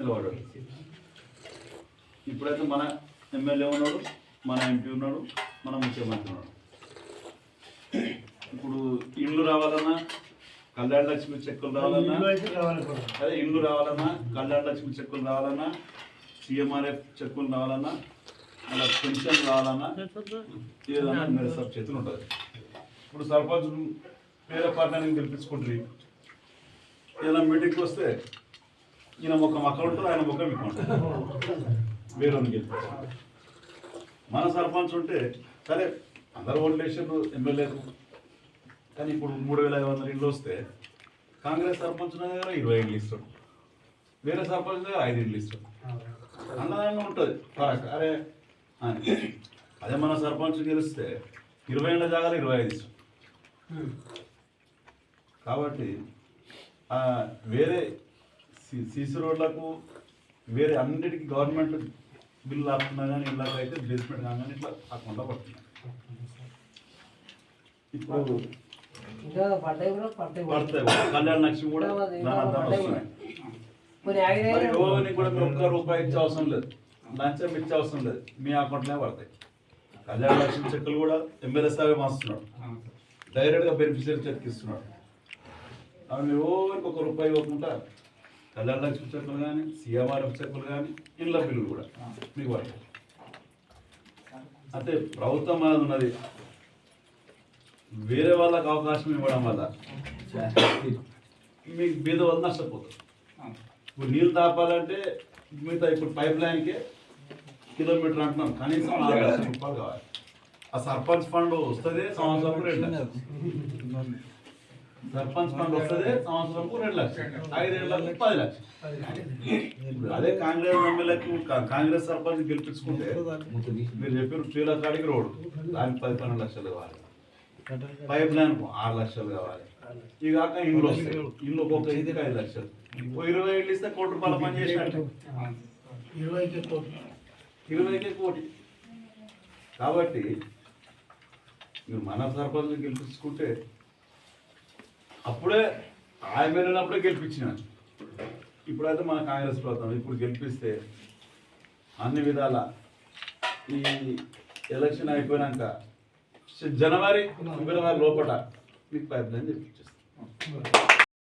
నిలబడ్డాడు. ఇప్పుడైతే మన ఎమ్మెల్యే ఉన్నాడు మన ఎంపీ ఉన్నాడు మన ముఖ్యమంత్రి ఉన్నాడు. ఇప్పుడు ఇండ్లు రావాలన్నా కళ్యాణ లక్ష్మి చెక్కులు రావాలన్నా. అదే ఇండ్లు రావాలన్నా కళ్యాణ లక్ష్మి చెక్కులు రావాలన్నా సీఎంఆర్ఎఫ్ చెక్కులు రావాలన్నా అలా పెన్షన్ రావాలన్నా ఏదన్నా మీరు సబ్ చేతులు ఉంటుంది. ఇప్పుడు సర్పంచ్ వేరే పార్టీని గెలిపించుకుంటారు ఏదైనా మీటింగ్కి వస్తే ఈయన ముఖం అక్కడ ఉంటుంది ఆయన ముఖం ఇక్కడ ఉంటుంది. వేరే గెలిపించారు మన సర్పంచ్ ఉంటే సరే అందరు ఓట్లు వేసారు ఎమ్మెల్యేలు కానీ ఇప్పుడు మూడు వేల ఐదు వందల ఇళ్ళు వస్తే కాంగ్రెస్ సర్పంచ్ దగ్గర ఇరవై ఇళ్ళు ఇస్తాడు వేరే సర్పంచ్ దగ్గర ఐదు ఇళ్ళు ఇస్తాడు అన్నదాన్ని ఉంటుంది. ఫరక్ అరే. అదే మన సర్పంచ్ గెలిస్తే ఇరవై ఏళ్ళ జాగాలో ఇరవై ఐదు ఇస్తాడు కాబట్టి వేరే సీసీ రోడ్లకు వేరే అన్నిటికీ గవర్నమెంట్ బిల్లు ఆపుతున్నా కానీ ఇళ్ళకైతే బేస్మెంట్ కానీ ఇట్లా పడుతున్నాయి. ఇప్పుడు పడ్డాయి కూడా పడ్డాయి కూడా. పడతాయి కళ్యాణ లక్ష్మి కూడా మరి మీరు ఒక్క రూపాయి ఇచ్చే అవసరం లేదు. లంచం ఇచ్చే అవసరం లేదు. మీ అకౌంట్లోనే పడతాయి. కళ్యాణ లక్ష్మి చెక్కులు కూడా ఎమ్మెల్యే సాగే మాస్తున్నాడు డైరెక్ట్గా బెనిఫిషియరీ చెక్ ఇస్తున్నాడు. అవి ఎవరికి ఒక రూపాయి ఇవ్వకుండా కళ్యాణ లక్ష్మి చెక్కులు కానీ సీఎంఆర్ఎఫ్ చెక్కులు కానీ ఇళ్ళ బిల్లు కూడా మీకు పడతాయి. అంటే ప్రభుత్వం అనేది ఉన్నది వేరే వాళ్ళకి అవకాశం ఇవ్వడం వల్ల మీకు బీద వల్ల నష్టపోతుంది ఇప్పుడు నీళ్ళు తాపాలంటే మిగతా ఇప్పుడు పైప్ లైన్కే కిలోమీటర్ అంటున్నాం. కనీసం నాలుగు లక్షల రూపాయలు కావాలి. ఆ సర్పంచ్ ఫండ్ వస్తుంది సంవత్సరం రెండు సర్పంచ్ ఫండ్ వస్తుంది సంవత్సరంకు రెండు లక్షలు. ఐదేళ్ళకు పది లక్షలు. అదే కాంగ్రెస్ ఎమ్మెల్యేకి కాంగ్రెస్ సర్పంచ్ గెలిపించుకుంటే మీరు చెప్పారు శ్రీల కాడికి రోడ్డు. దానికి పది పన్నెండు లక్షలు కావాలి. పైప్ లైన్ ఆరు లక్షలు కావాలి. ఇవి కాక ఇండ్లు వస్తాయి. ఇండ్లు ఒక్కొక్క ఇంటికి ఐదు లక్షలు. ఇరవై ఏళ్ళు ఇస్తే కోటి రూపాయల పని చేసినట్టు. ఇరవైకి కోట్లు. ఇరవైకే కోటి. కాబట్టి మీరు మన సర్పంచ్ గెలిపించుకుంటే అప్పుడే ఆయన వెళ్ళినప్పుడే గెలిపించిన ఇప్పుడైతే మన కాంగ్రెస్ ప్రభుత్వం ఇప్పుడు గెలిపిస్తే అన్ని విధాల ఈ ఎలక్షన్ అయిపోయినాక జనవరి ఫిబ్రవరి లోపల మీకు పైప్ లైన్ తెప్పించేస్తాం.